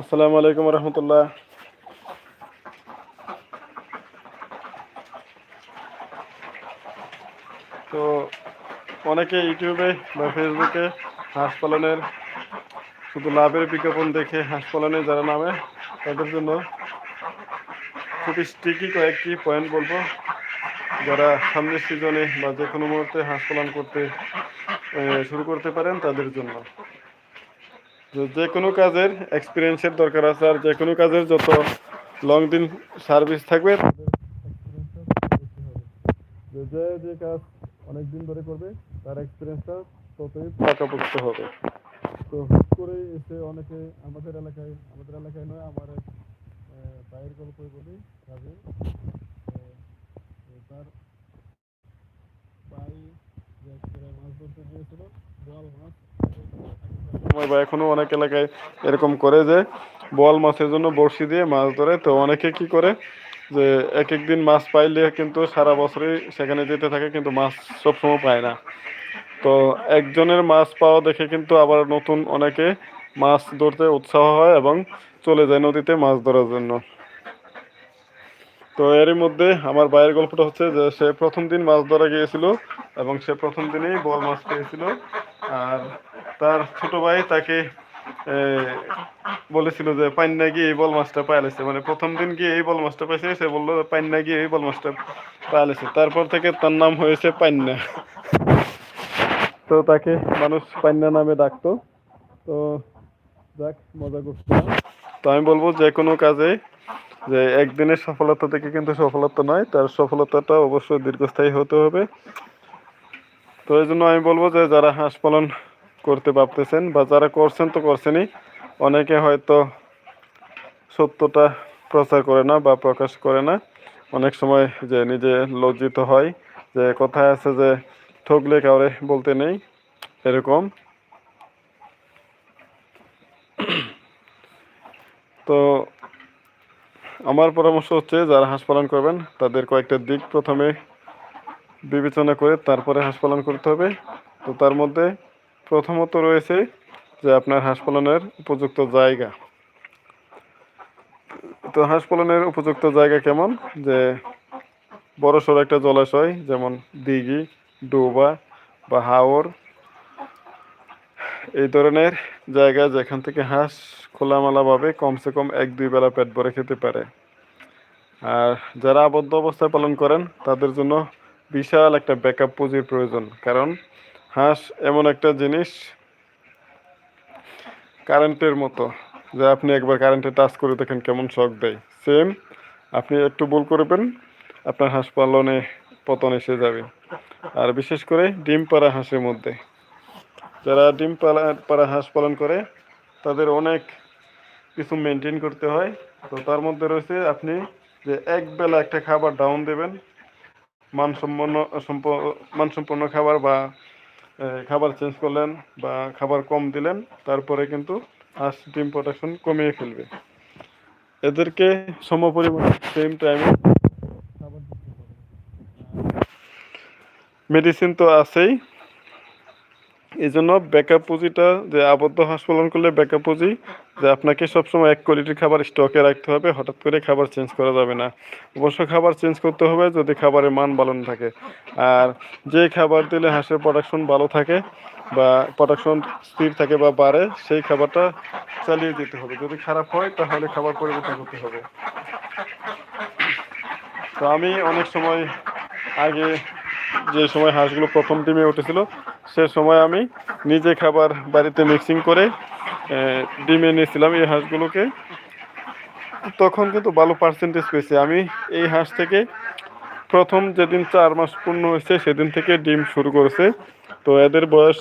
আসসালামু আলাইকুম রহমতুল্লাহ। তো অনেকে ইউটিউবে বা ফেসবুকে হাঁস পালনের শুধু লাভের বিজ্ঞাপন দেখে হাঁস পালনে যারা নামে, তাদের জন্য খুবই স্টিকি কয়েকটি পয়েন্ট বলব। যারা সামনের সিজনে বা যে কোনো মুহূর্তে হাঁস পালন করতে শুরু করতে পারেন তাদের জন্য। যে কোনো কাজের এক্সপিরিয়েন্সের দরকার আছে আর যে কোনো কাজের যত লং দিন সার্ভিস থাকবে। যে যে কাজ অনেক দিন ধরে করবে, তার এক্সপিরিয়েন্সটা ততই পাকাপোক্ত হবে তো হুট করে এসে অনেকে আমাদের এলাকায় আমাদের এলাকায় নয়, আমার ভাইয়ের গল্পই বলি কাজে তার মাছ ধরতে গিয়েছিল, বোয়াল মাছ সময় বা এখনও অনেক এলাকায় এরকম করে যে বোয়াল মাছের জন্য বড়শি দিয়ে মাছ ধরে। তো অনেকে কি করে যে এক এক দিন মাছ পাইলে কিন্তু সারা বছরই সেখানে যেতে থাকে, কিন্তু মাছ সবসময় পায় না। তো একজনের মাছ পাওয়া দেখে কিন্তু আবার নতুন অনেকে মাছ ধরতে উৎসাহ হয় এবং চলে যায় নদীতে মাছ ধরার জন্য। তো এরই মধ্যে আমার ভাইয়ের গল্পটা হচ্ছে যে সে প্রথম দিন মাছ ধরা গিয়েছিল এবং সে প্রথম দিনেই বল মাছ পেয়েছিল আর তার ছোট ভাই তাকে বলেছিল যে পান্না গিয়ে এই বল মাছটা পাইলেছে মানে প্রথম দিন গিয়ে এই বল মাছটা পাইছে, সে বলল পান্না গিয়ে এই বল মাছটা পাইলেছে তারপর থেকে তার নাম হয়েছে পান্না তো তাকে মানুষ পান্না নামে ডাকতো। তো যাক, মজা করছিলাম তো আমি বলব যে কোনো কাজে যে একদিনের সফলতা থেকে কিন্তু সফলতা নয়, তার সফলতাটা অবশ্যই দীর্ঘস্থায়ী হতে হবে। তো এই জন্য আমি বলব যে যারা হাঁস পালন করতে পারতেছেন বা যারা করছেন তো করছেনই। অনেকে হয়তো সত্যটা প্রচার করে না বা প্রকাশ করে না। অনেক সময় যে নিজে লজ্জিত হয়, যে কথায় আছে যে ঠকলে কাউরে বলতে নেই, এরকম। তো আমার পরামর্শ হচ্ছে, যারা হাঁস পালন করবেন, তাদের কয়েকটা দিক প্রথমে বিবেচনা করে তারপরে হাঁস পালন করতে হবে। তো তার মধ্যে প্রথমত রয়েছে যে আপনার হাঁস পালনের উপযুক্ত জায়গা। তো হাঁস পালনের উপযুক্ত জায়গা কেমন? যে বড় সড়ো একটা জলাশয়, যেমন দিঘি, ডোবা বা হাওর, এই ধরনের জায়গা যেখান থেকে হাঁস খোলামেলাভাবে কমসে কম এক দুই বেলা পেট ভরে খেতে পারে। আর যারা আবদ্ধ অবস্থায় পালন করেন, তাদের জন্য বিশাল একটা ব্যাকআপ পুঁজির প্রয়োজন। কারণ হাঁস এমন একটা জিনিস কারেন্টের মতো, যে আপনি একবার কারেন্টে টাচ করে দেখেন কেমন শক দেয়। সেম আপনি একটু ভুল করবেন, আপনার হাঁস পালনে পতন এসে যাবে। আর বিশেষ করে ডিম পাড়া হাঁসের মধ্যে। যারা ডিম পালা, পাড়া হাঁস পালন করে, তাদের অনেক কিছু মেনটেন করতে হয়। তো তার মধ্যে রয়েছে আপনি যে এক বেলা একটা খাবার ডাউন দেবেন। মানসম্পন্ন, সম্প- মানসম্পন্ন খাবার বা খাবার চেঞ্জ করলেন বা খাবার কম দিলেন, তারপরে কিন্তু হাঁস ডিম প্রোডাকশন কমিয়ে ফেলবে। এদেরকে সম পরিমাণে সেম টাইমে মেডিসিন তো আছেই। এই জন্য ব্যাকআপ পুঁজিটা যে আবদ্ধ হাঁস পালন করলে ব্যাকআপ পুঁজি যে আপনাকে সবসময় এক কোয়ালিটির খাবার স্টকে রাখতে হবে, হঠাৎ করে খাবার চেঞ্জ করা যাবে না। অবশ্য খাবার চেঞ্জ করতে হবে যদি খাবারের মান ভালো না থাকে। আর যে খাবার দিলে হাঁসের প্রোডাকশন ভালো থাকে বা প্রোডাকশন স্থির থাকে বা বাড়ে, সেই খাবারটা চালিয়ে দিতে হবে। যদি খারাপ হয়, তাহলে খাবার পরিবর্তন করতে হবে। তো আমি অনেক সময় আগে যে সময় হাঁসগুলো প্রথম ডিমে উঠেছিল, সে সময় আমি নিজে খাবার বাড়িতে মিক্সিং করে ডিমে নিয়েছিলাম এই হাঁসগুলোকে। তখন কিন্তু ভালো পার্সেন্টেজ পেয়েছি। আমি এই হাঁস থেকে প্রথম যেদিন চার মাস পূর্ণ হয়েছে, সেদিন থেকে ডিম শুরু করেছে। তো এদের বয়স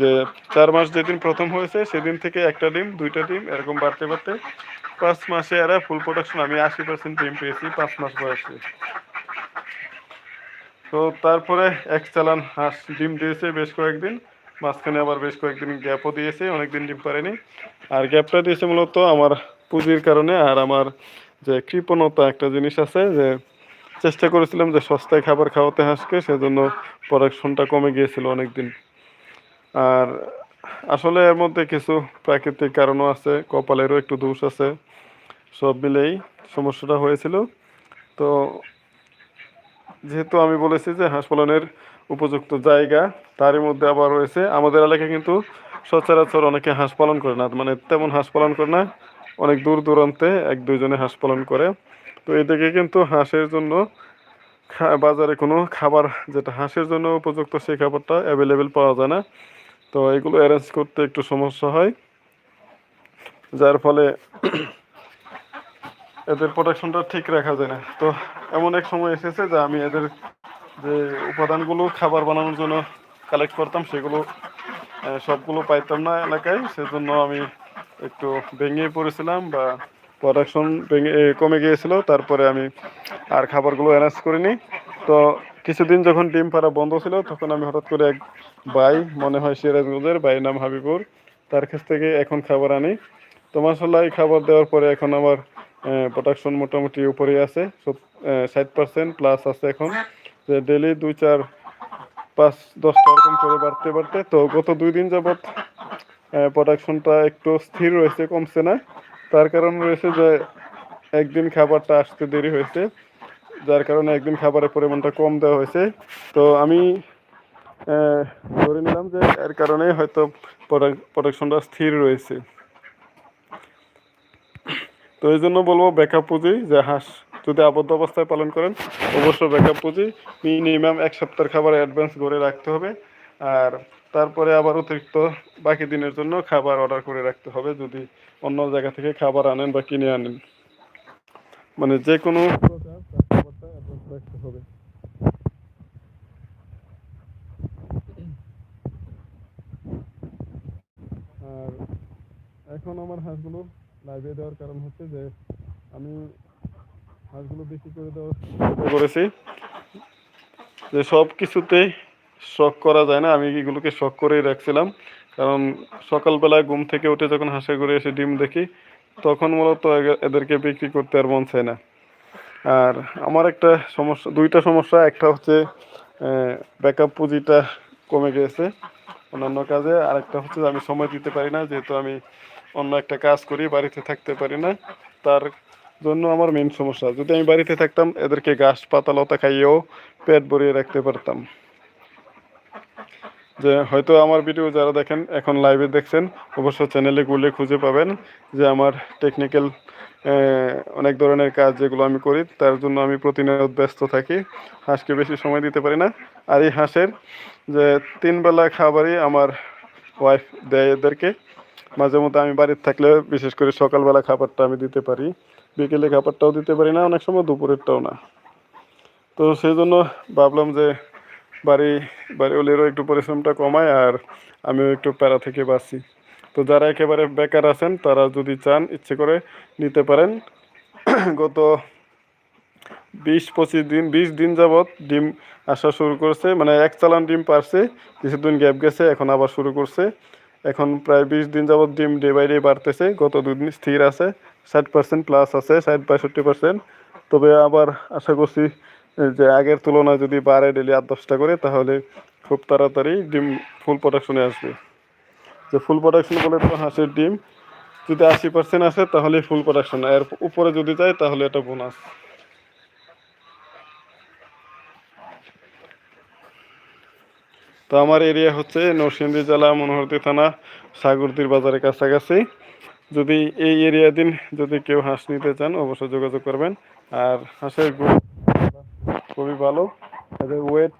যে চার মাস যেদিন প্রথম হয়েছে, সেদিন থেকে একটা ডিম, দুইটা ডিম, এরকম বাড়তে বাড়তে পাঁচ মাসে এরা ফুল প্রোডাকশন আমি আশি পার্সেন্ট ডিম পেয়েছি পাঁচ মাস বয়সে। তো তারপরে এক চালান হাঁস ডিম দিয়েছে বেশ কয়েকদিন, মাঝখানে আবার বেশ কয়েকদিন গ্যাপও দিয়েছে, অনেকদিন ডিম পারেনি। আর গ্যাপটা দিয়েছে মূলত আমার পুঁজির কারণে আর আমার যে কৃপণতা একটা জিনিস আছে যে চেষ্টা করেছিলাম যে সস্তায় খাবার খাওয়াতে হাঁসকে, সেজন্য প্রোডাকশনটা কমে গিয়েছিল অনেকদিন। আর আসলে এর মধ্যে কিছু প্রাকৃতিক কারণও আছে, কপালেরও একটু দোষ আছে, সব মিলেই সমস্যাটা হয়েছিল। তো যেহেতু আমি বলেছি যে হাঁস পালনের উপযুক্ত জায়গা, তারই মধ্যে আবার রয়েছে, আমাদের এলাকায় কিন্তু সচরাচর অনেকে হাঁস পালন করে না মানে তেমন হাঁস পালন করে না, অনেক দূর দূরান্তে এক দুইজনে হাঁস পালন করে। তো এদিকে কিন্তু হাঁসের জন্য বাজারে কোনো খাবার যেটা হাঁসের জন্য উপযুক্ত সেই খাবারটা অ্যাভেলেবেল পাওয়া যায় না। তো এগুলো অ্যারেঞ্জ করতে একটু সমস্যা হয়, যার ফলে এদের প্রোডাকশনটা ঠিক রাখা যায় না। তো এমন এক সময় এসেছে যে আমি এদের যে উপাদানগুলো খাবার বানানোর জন্য কালেক্ট করতাম, সেগুলো সবগুলো পাইতাম না এলাকায়। সেজন্য আমি একটু ভেঙে পড়েছিলাম বা প্রোডাকশন ভেঙে কমে গিয়েছিল। তারপরে আমি আর খাবারগুলো অ্যারেঞ্জ করিনি। তো কিছুদিন যখন ডিম পাড়া বন্ধ ছিল, তখন আমি হঠাৎ করে এক ভাই, মনে হয় সিরাজগঞ্জের ভাই নাম হাবিবুর, তার কাছ থেকে এখন খাবার আনি। তো মাসাল্লাহ এই খাবার দেওয়ার পরে এখন আমার প্রোডাকশন মোটামুটি উপরেই আছে ষাট পার্সেন্ট প্লাস আছে এখন। যে ডেলি দুই চার পাঁচ দশটা এরকম করে বাড়তে বাড়তে, তো গত দুই দিন যাবৎ প্রোডাকশনটা একটু স্থির রয়েছে, কমছে না। তার কারণ রয়েছে যে একদিন খাবারটা আসতে দেরি হয়েছে, যার কারণে একদিন খাবারের পরিমাণটা কম দেওয়া হয়েছে। তো আমি ধরে নিলাম যে এর কারণে হয়তো প্রোডাকশনটা স্থির রয়েছে। তো এই জন্য বলব ব্যাকআপ পুঁজি, যে হাঁস যদি আবদ্ধ অবস্থায় পালন করেন, অবশ্যই ব্যাকআপ পুঁজি। মিনিমাম এক সপ্তাহের খাবার অ্যাডভান্স করে রাখতে হবে। আর তারপরে আবার অতিরিক্ত বাকি দিনের জন্য খাবার অর্ডার করে রাখতে হবে, যদি অন্য জায়গা থেকে খাবার আনেন বা কিনে আনেন। মানে যে কোনো রাখতে হবে। আর এখন আমার হাঁসগুলো লাইভে দেওয়ার কারণ হচ্ছে যে আমি হাঁসগুলো বেশি করে দেওয়ার করেছি। যে সব কিছুতেই শখ করা যায় না, আমি এগুলোকে শখ করেই রাখছিলাম। কারণ সকালবেলায় ঘুম থেকে উঠে যখন হাঁসের ঘরে এসে ডিম দেখি, তখন মূলত এদেরকে বিক্রি করতে আর মন চায় না। আর আমার একটা সমস্যা, দুইটা সমস্যা। একটা হচ্ছে ব্যাকআপ পুঁজিটা কমে গিয়েছে অন্যান্য কাজে। আর একটা হচ্ছে আমি সময় দিতে পারি না, যেহেতু আমি অন্য একটা কাজ করি, বাড়িতে থাকতে পারি না। তার জন্য আমার মেন সমস্যা। যদি আমি বাড়িতে থাকতাম, এদেরকে ঘাস, পাতা, লতা খাইয়েও পেট ভরিয়ে রাখতে পারতাম। যে হয়তো আমার ভিডিও যারা দেখেন, এখন লাইভে দেখছেন অবশ্য চ্যানেলে গুলে খুঁজে পাবেন যে আমার টেকনিক্যাল অনেক ধরনের কাজ যেগুলো আমি করি, তার জন্য আমি প্রতিনিয়ত ব্যস্ত থাকি। হাঁসকে বেশি সময় দিতে পারি না। আর এই হাঁসের যে তিন বেলা খাবারই আমার ওয়াইফ দেয় এদেরকে। মাঝে মধ্যে আমি বাড়িতে থাকলে বিশেষ করে সকালবেলা খাবারটা আমি দিতে পারি। বিকেলে খাবারটাও দিতে পারি না, অনেক সময় দুপুরেরটাও না। তো সেই জন্য ভাবলাম যে বাড়ি বাড়িওয়ালিরও একটু পরিশ্রমটা কমায় আর আমিও একটু প্যারা থেকে বাঁচি। তো যারা একেবারে বেকার আছেন, তারা যদি চান, ইচ্ছে করে নিতে পারেন। গত বিশ, পঁচিশ দিন, বিশ দিন যাবৎ ডিম আসা শুরু করছে মানে এক চালান ডিম পারছে, কিছুদিন গ্যাপ গেছে, এখন আবার শুরু করছে। এখন প্রায় বিশ দিন যাবৎ ডিম ডে বাই ডে বাড়তেছে, গত দুদিন স্থির আছে, ষাট পার্সেন্ট প্লাস আছে ষাট পঁয়ষট্টি পার্সেন্ট তবে আবার আশা করছি যে আগের তুলনায় যদি বাড়ে ডেলি আট দশটা করে, তাহলে খুব তাড়াতাড়ি ডিম ফুল প্রোডাকশনে আসবে। যে ফুল প্রোডাকশন বলে তো হাঁসের ডিম, যদি আশি পার্সেন্ট আসে তাহলে ফুল প্রোডাকশন এর উপরে যদি যায়, তাহলে এটা বোনাস তো আমার এরিয়া হচ্ছে নরসিংদী জেলা মনোহরদী থানা, সাগরদীর বাজারের কাছাকাছি। যদি এই এরিয়া দিন যদি কেউ হাঁস নিতে চান, অবশ্যই যোগাযোগ করবেন। আর হাঁসের খুবই ভালো এদের ওয়েট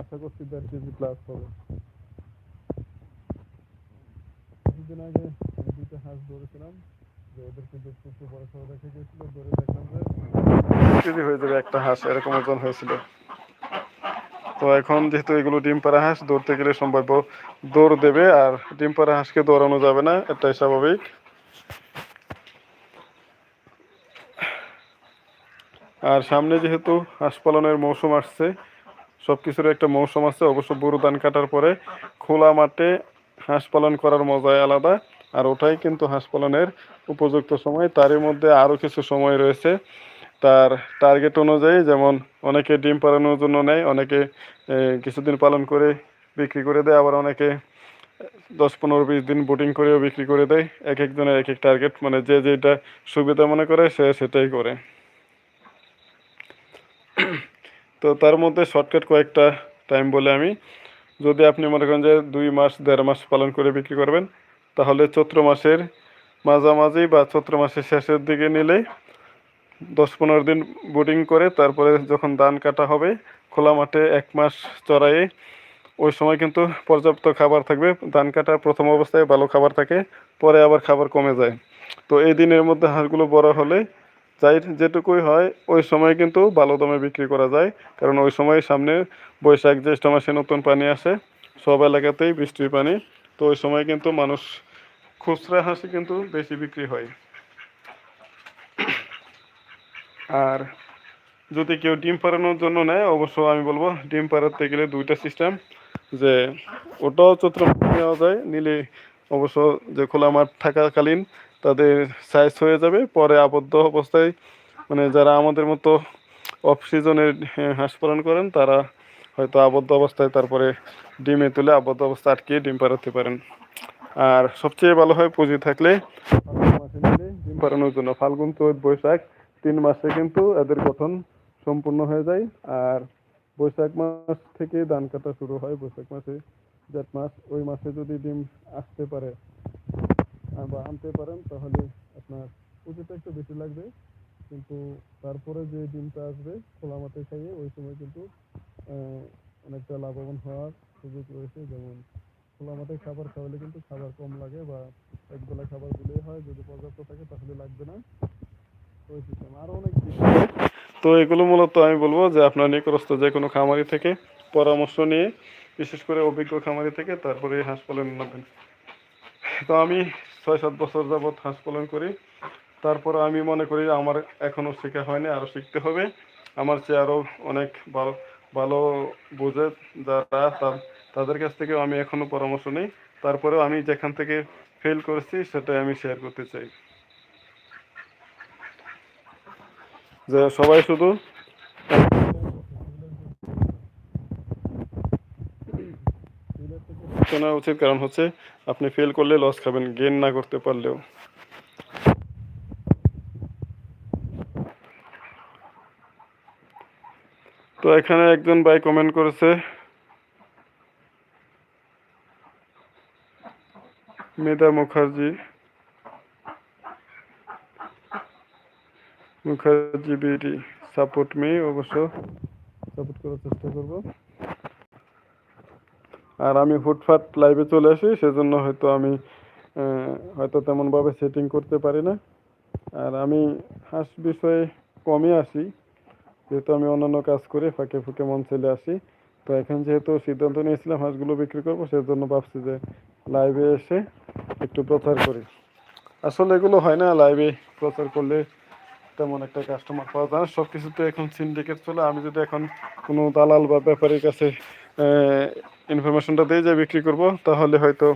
আশা করছি দেড় কেজি প্লাস হবে। কিছুদিন আগে দুইটা হাঁস ধরেছিলাম, যে ওদেরকে দেখতে একটু বড় রেখে ধরে দেখলাম যে কেজি হয়ে যাবে একটা হাঁস, এরকম ওজন হয়েছিল। তো এখন যেহেতু এগুলো ডিম পাড়া হাঁস, দৌড়তে গেলে সম্ভাব্য দৌড় দেবে আর ডিম পাড়া হাঁসকে দৌড়ানো যাবে না, এটাই স্বাভাবিক। আর সামনে যেহেতু হাঁস পালনের মৌসুম আসছে সব কিছুর একটা মৌসুম আছে, অবশ্য বুরু ধান কাটার পরে খোলা মাঠে হাঁস পালন করার মজাই আলাদা, আর ওটাই কিন্তু হাঁস পালনের উপযুক্ত সময়। তারই মধ্যে আরও কিছু সময় রয়েছে। তার টার্গেট অনুযায়ী যেমন অনেকে ডিম পালানোর জন্য নেয়, অনেকে কিছুদিন পালন করে বিক্রি করে দেয়, আবার অনেকে দশ পনেরো বিশ দিন বোটিং করেও বিক্রি করে দেয়। এক একজনের এক এক টার্গেট মানে যে যেটা সুবিধা মনে করে সে সেটাই করে। তো তার মধ্যে শর্টকাট কয়েকটা টাইম বলে আমি। যদি আপনি মনে করেন যে দুই মাস, দেড় মাস পালন করে বিক্রি করবেন, তাহলে চৈত্র মাসের মাঝামাঝি বা চৈত্র মাসের শেষের দিকে নিলে দশ পনেরো দিন বোটিং করে, তারপরে যখন ধান কাটা হবে, খোলা মাঠে এক মাস চড়াইয়ে ওই সময় কিন্তু পর্যাপ্ত খাবার থাকবে। ধান কাটার প্রথম অবস্থায় ভালো খাবার থাকে, পরে আবার খাবার কমে যায়। তো এই দিনের মধ্যে হাঁসগুলো বড় হলে যাই যেটুকুই হয়, ওই সময় কিন্তু ভালো দামে বিক্রি করা যায়। কারণ ওই সময় সামনে বৈশাখ, জ্যৈষ্ঠ মাসে নতুন পানি আসে, সব এলাকাতেই বৃষ্টির পানি। তো ওই সময় কিন্তু মানুষ খুচরা হাঁসি কিন্তু বেশি বিক্রি হয়। আর যদি কেউ ডিম পাড়ানোর জন্য নেয় অবশ্য আমি বলব ডিম পাড়াতে গেলে দুইটা সিস্টেম যে ওটাও চৈত্র নেওয়া যায়, নিলে অবশ্য যে খোলা মাঠ থাকাকালীন তাদের সাইজ হয়ে যাবে, পরে আবদ্ধ অবস্থায় মানে যারা আমাদের মতো অফ সিজনে হাঁস পালন করেন, তারা হয়তো আবদ্ধ অবস্থায় তারপরে ডিমে তুলে আবদ্ধ অবস্থা আটকে ডিম পাড়াতে পারেন। আর সবচেয়ে ভালো হয় পুঁজি থাকলে ডিম পাড়ানোর জন্য ফাল্গুন, চৈত, বৈশাখ তিন মাসে কিন্তু এদের গঠন সম্পূর্ণ হয়ে যায়। আর বৈশাখ মাস থেকে ধান কাটা শুরু হয়। বৈশাখ মাসে জেঠ মাস, ওই মাসে যদি ডিম আসতে পারে বা আনতে পারেন, তাহলে আপনার পুঁজিটা একটু বেশি লাগবে। কিন্তু তারপরে যে ডিমটা আসবে, খোলা মাঠে খাইয়ে ওই সময় কিন্তু অনেকটা লাভবান হওয়ার সুযোগ রয়েছে। যেমন খোলা মাঠে খাবার খাওয়ালে কিন্তু খাবার কম লাগে বা একবেলা খাবার দিলেই হয়। যদি পর্যাপ্ত থাকে, তাহলে লাগবে না। তো এগুলো মূলত আমি বলব যে আপনার নিকটস্থ যে কোনো খামারি থেকে পরামর্শ নিয়ে, বিশেষ করে অভিজ্ঞ খামারি থেকে তারপরে হাঁস পালন নেবেন। তো আমি ছয় সাত বছর যাবৎ হাঁস পালন করি। তারপর আমি মনে করি আমার এখনও শেখা হয়নি আরও শিখতে হবে। আমার চেয়ে আরও অনেক ভালো ভালো বোঝে যারা তাদের কাছ থেকেও আমি এখনও পরামর্শ নিই। তারপরেও আমি যেখান থেকে ফেল করেছি, সেটাই আমি শেয়ার করতে চাই। যে সবাই শুধু শোনা উচিত, কারণ হচ্ছে আপনি ফেল করলে লস খাবেন গেন না করতে পারলেও। তো এখানে একজন ভাই কমেন্ট করেছে, Medha Mukherjee. Mukherjee BD support me অবশ্য সাপোর্ট করার চেষ্টা করব। আর আমি ফুটফাট লাইভে চলে আসি, সেজন্য হয়তো আমি হয়তো তেমনভাবে সেটিং করতে পারি না। আর আমি হাঁস বিষয়ে কমই আসি, যেহেতু আমি অন্যান্য কাজ করে ফাঁকে ফুঁকে মন চলে আসি। তো এখন যেহেতু সিদ্ধান্ত নিয়েছিলাম হাঁসগুলো বিক্রি করব, সেজন্য ভাবছি যে লাইভে এসে একটু প্রচার করি। আসলে এগুলো হয় না লাইভে প্রচার করলে তেমন একটা কাস্টমার পাওয়া যায় না। সব কিছুতে এখন সিন্ডিকেট চলে। আমি যদি এখন কোনো দালাল বা ব্যাপারীর কাছে ইনফরমেশনটা দিয়ে যে বিক্রি করব, তাহলে হয়তো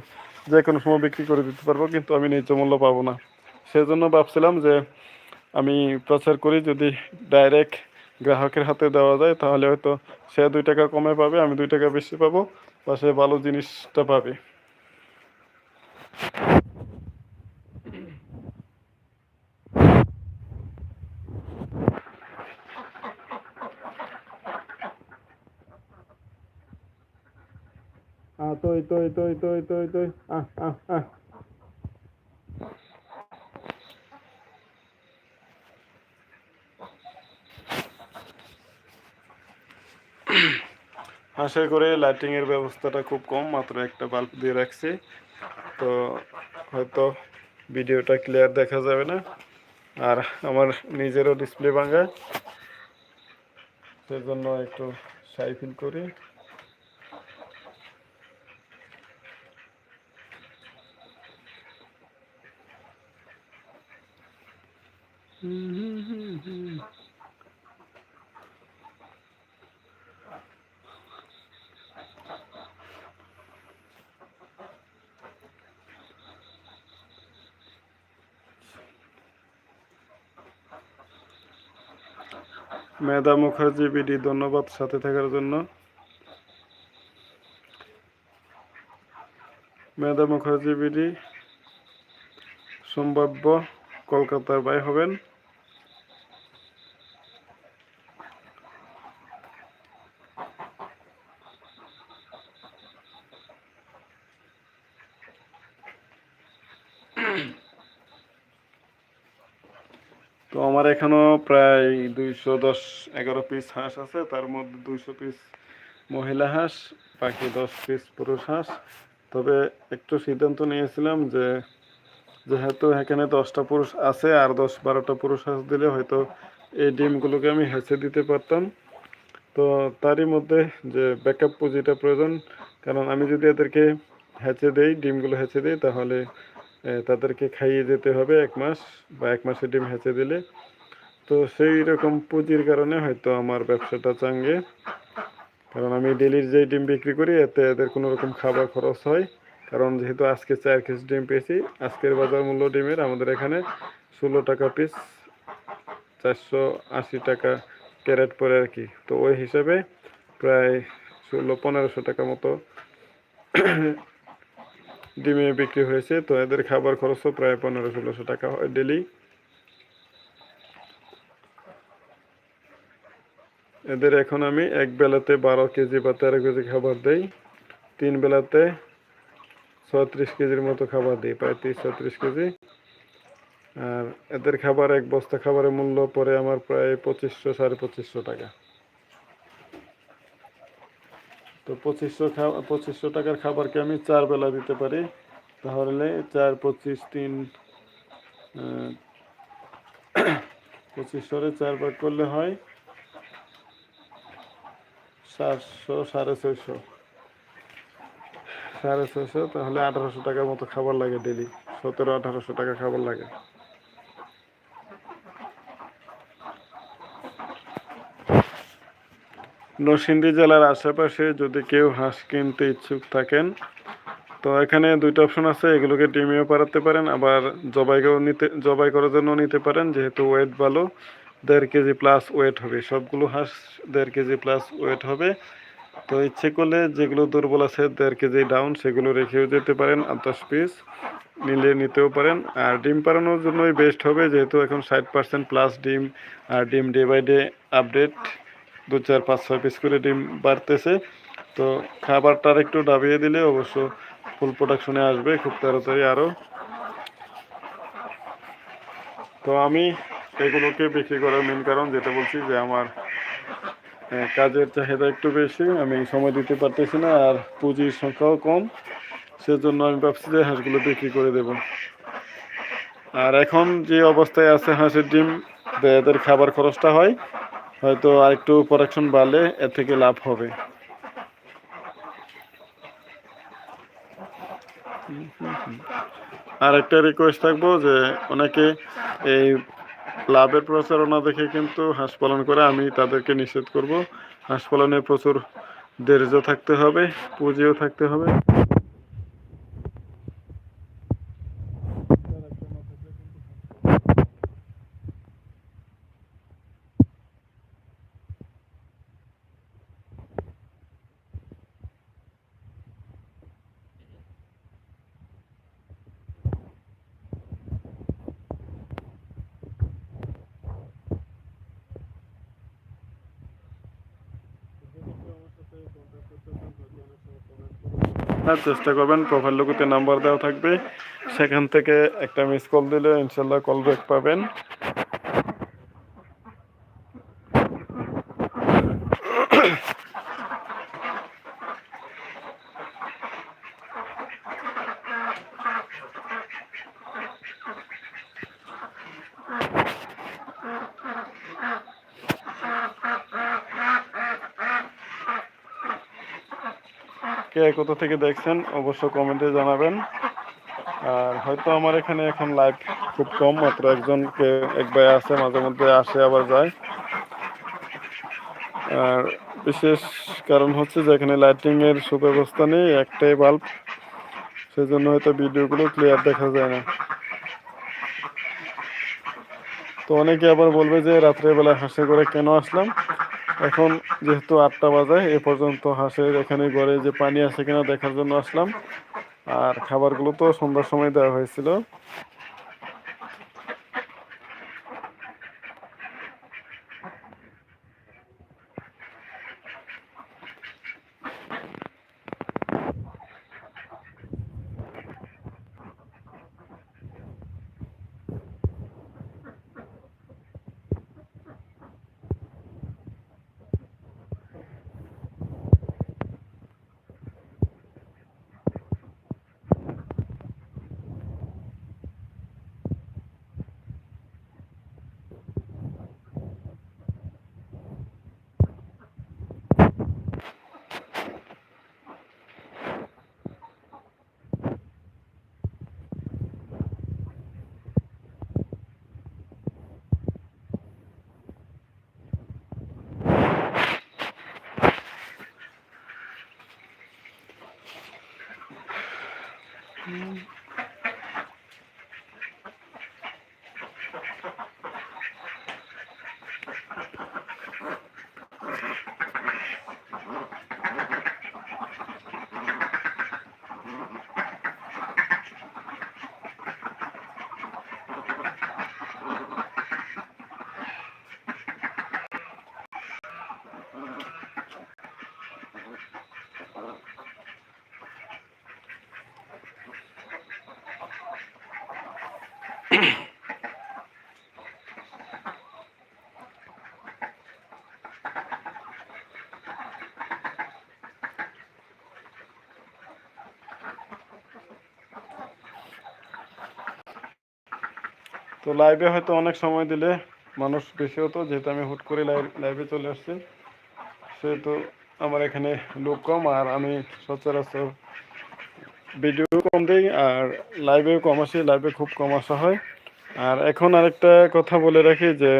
যে কোনো সময় বিক্রি করে দিতে পারব, কিন্তু আমি ন্যায্য মূল্য পাবো না। সেজন্য ভাবছিলাম যে আমি প্রচার করি, যদি ডাইরেক্ট গ্রাহকের হাতে দেওয়া যায়, তাহলে হয়তো সে দুই টাকা কমে পাবে, আমি দুই টাকা বেশি পাবো, বা সে ভালো জিনিসটা পাবে। তৈ তৈ তৈ তৈ তৈ তৈ আহ আহ আহ আশা করে লাইটিং এর ব্যবস্থাটা খুব কম, মাত্র একটা বাল্ব দিয়ে রাখছি। তো হয়তো ভিডিওটা ক্লিয়ার দেখা যাবে না। আর আমার নিজেরও ডিসপ্লে ভাঙা। সেজন্য একটু সাই ফিল করি। মেধা মুখার্জি বিডি ধন্যবাদ সাথে থাকার জন্য। মেধা মুখার্জি বিডি সম্ভাব্য কলকাতার বাই হবেন। তো আমার এখনও প্রায় দুইশো দশ এগারো পিস হাঁস আছে, তার মধ্যে দুইশো পিস মহিলা হাঁস, বাকি দশ পিস পুরুষ হাঁস। তবে একটু সিদ্ধান্ত নিয়েছিলাম যে যেহেতু এখানে দশটা পুরুষ আছে আর দশ বারোটা পুরুষ দিলে হয়তো এই ডিমগুলোকে আমি হেঁচে দিতে পারতাম। তো তারই মধ্যে যে ব্যাকআপ পুঁজিটা প্রয়োজন, কারণ আমি যদি এদেরকে হেঁচে দেই, ডিমগুলো হেঁচে দিই, তাহলে তাদেরকে খাইয়ে যেতে হবে এক মাস বা এক মাসের ডিম হেঁচে দিলে। তো সেই রকম পুঁজির কারণে হয়তো আমার ব্যবসাটা চাঙ্গে। কারণ আমি ডেলির যে ডিম বিক্রি করি, এতে এদের কোনো রকম খাবার খরচ হয়। কারণ যেহেতু আজকে চার কেজি ডিম পেয়েছি, আজকের বাজার মূল্য ডিমের আমাদের এখানে ষোলো টাকা পিস চারশো আশি টাকা ক্যারেট পরে আর কি। তো ওই হিসাবে প্রায় ষোলো, পনেরোশো টাকা মতো ডিমে বিক্রি হয়েছে। তো এদের খাবার খরচও প্রায় পনেরো, ষোলোশো টাকা হয় ডেলি এদের এখন আমি এক বেলাতে বারো কেজি বা তেরো কেজি খাবার দেই। তিন বেলাতে ছত্রিশ কেজির মতো খাবার দিই, প্রায় তিরিশ, ছত্রিশ কেজি। আর এদের খাবার, এক বস্তা খাবারের মূল্য পড়ে আমার প্রায় পঁচিশশো, সাড়ে পঁচিশশো টাকা। তো পঁচিশশো খাওয়া পঁচিশশো টাকার খাবারকে আমি চার বেলা দিতে পারি। তাহলে চার, পঁচিশ, তিন পঁচিশশোরে চার ভাগ করলে হয় সাতশো, সাড়ে ছয়শো। সাড়ে ছয়শো, তাহলে আঠারোশো টাকার মতো খাবার লাগে ডেলি সতেরো, আঠারোশো টাকা খাবার লাগে। নরসিংদী জেলার আশেপাশে যদি কেউ হাঁস কিনতে ইচ্ছুক থাকেন, তো এখানে দুইটা অপশন আছে। এগুলোকে ডিমিও পারাতে পারেন, আবার জবাইকেও নিতে, জবাই করার জন্য নিতে পারেন, যেহেতু ওয়েট ভালো। দেড় কেজি প্লাস ওয়েট হবে। সবগুলো হাঁস দেড় কেজি প্লাস ওয়েট হবে। তো ইচ্ছে করলে যেগুলো দুর্বল আছে দেড় কেজি ডাউন সেগুলো রেখেও যেতে পারেন, আর দশ পিস নিলে নিতেও পারেন। আর ডিম পাড়ানোর জন্যই বেস্ট হবে, যেহেতু এখন ষাট পার্সেন্ট প্লাস ডিম, আর ডিম ডে বাই ডে আপডেট দু চার, পাঁচ, ছয় পিস করে ডিম বাড়তেছে। তো খাবারটা একটু ডাবিয়ে দিলে অবশ্য ফুল প্রোডাকশনে আসবে, খুব তাড়াতাড়ি আরও তো আমি এগুলোকে বিক্রি করার মেন কারণ যেটা বলছি, যে আমার কাজের চাহিদা একটু বেশি, আমি সময় দিতে পারতেছি না, আর পুঁজির সংখ্যাও কম, সেজন্য আমি ভাবছি যে হাঁসগুলো বিক্রি করে দেব। আর এখন যে অবস্থায় আছে হাঁসের ডিম এদের খাবার খরচটা হয়, হয়তো আরেকটু প্রোডাকশন বাড়লে এর থেকে লাভ হবে। আর একটা রিকোয়েস্ট থাকব যে, অনেকে এই লাভের প্রচারণা দেখে কিন্তু হাঁস পালন করে আমি তাদেরকে নিষেধ করব। হাঁস পালনে প্রচুর ধৈর্য থাকতে হবে, পুঁজিও থাকতে হবে। হ্যাঁ চেষ্টা করবেন। প্রোফাইল লোকতে নাম্বার দেওয়া থাকবে। সেখান থেকে একটা মিস কল দিলে ইনশাল্লাহ কল ব্যাক পাবেন। কোথা থেকে দেখছেন অবশ্য কমেন্টে জানাবেন। আর হয়তো আমার এখানে এখন লাইভ খুব কম, মাত্র একজনকে, এক ভাই আছে, মাঝে মধ্যে আসে, আবার যায়। আর বিশেষ কারণ হচ্ছে যে এখানে লাইটিং এর সুব্যবস্থা নেই, একটাই বাল্ব সেজন্য হয়তো ভিডিওগুলো ক্লিয়ার দেখা যায় না। তো অনেকে আবার বলবে যে রাত্রেবেলা হাসে করে কেন আসলাম? এখন যেহেতু আটটা বাজে, এ পর্যন্ত হাঁসের এখানে ঘরে যে পানি আছে কিনা দেখার জন্য আসলাম। আর খাবারগুলো তো সন্ধ্যার সময় দেওয়া হয়েছিল। 嗯。তো লাইভে হয়তো অনেক সময় দিলে মানুষ বেশি হতো, যেহেতু আমি হুট করে লাইভে চলে আসছি। সেহেতু আমার এখানে লোক কম, আর আমি সচরাচর ভিডিও কম দিই, আর লাইভেও কম আসি লাইভে খুব কম আসা হয়। আর এখন আরেকটা কথা বলে রাখি যে,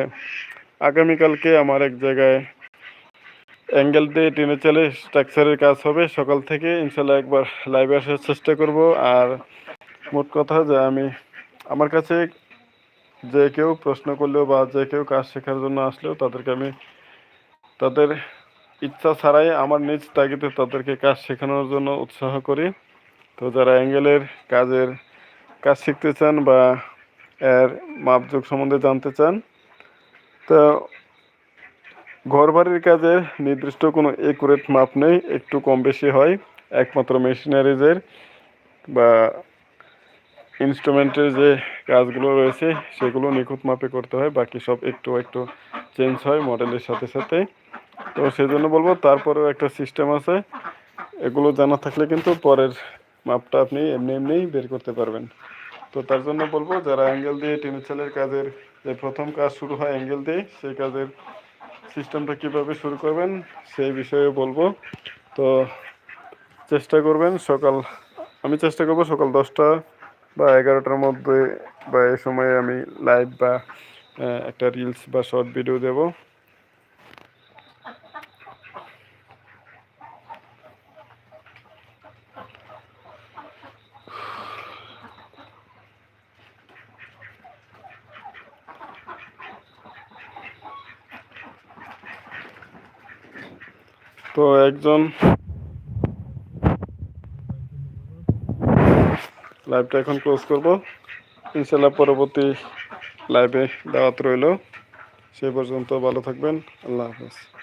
আগামীকালকে আমার এক জায়গায় অ্যাঙ্গেল দিয়ে টেনে চলে স্ট্রাকচারের কাজ হবে। সকাল থেকে ইনশাল্লাহ একবার লাইভে আসার চেষ্টা করব। আর মোট কথা যে আমি, আমার কাছে যে কেউ প্রশ্ন করলেও বা যে কেউ কাজ শেখার জন্য আসলেও তাদেরকে আমি তাদের ইচ্ছা ছাড়াই আমার নিজ তাগিদে তাদেরকে কাজ শেখানোর জন্য উৎসাহ করি। তো যারা অ্যাঙ্গেলের কাজের কাজ শিখতে চান বা এর মাপযোগ সম্বন্ধে জানতে চান, তো ঘর বাড়ির কাজে নির্দিষ্ট কোনো একুরেট মাপ নেই, একটু কম বেশি হয়। একমাত্র মেশিনারিজের বা ইনস্ট্রুমেন্টের যে কাজগুলো রয়েছে, সেগুলো নিখুঁত মাপে করতে হয়, বাকি সব একটু একটু চেঞ্জ হয় মডেলের সাথে সাথে। তো সেই জন্য বলব, তারপরেও একটা সিস্টেম আছে। এগুলো জানা থাকলে কিন্তু পরের মাপটা আপনি এমনি এমনিই বের করতে পারবেন। তো তার জন্য বলব, যারা অ্যাঙ্গেল দিয়ে টেনিচালের কাজের যে প্রথম কাজ শুরু হয় অ্যাঙ্গেল দিয়ে, সেই কাজের সিস্টেমটা কীভাবে শুরু করবেন, সেই বিষয়ে বলব। তো চেষ্টা করবেন সকাল, আমি চেষ্টা করব সকাল দশটা বা এগারোটার মধ্যে বা এই সময়ে আমি লাইভ বা একটা রিলস বা শর্ট ভিডিও দেব। তো একজন লাইভটা এখন ক্লোজ করব। ইনশাল্লাহ পরবর্তী লাইভে দাওয়াত রইল। সেই পর্যন্ত ভালো থাকবেন। আল্লাহ হাফেজ।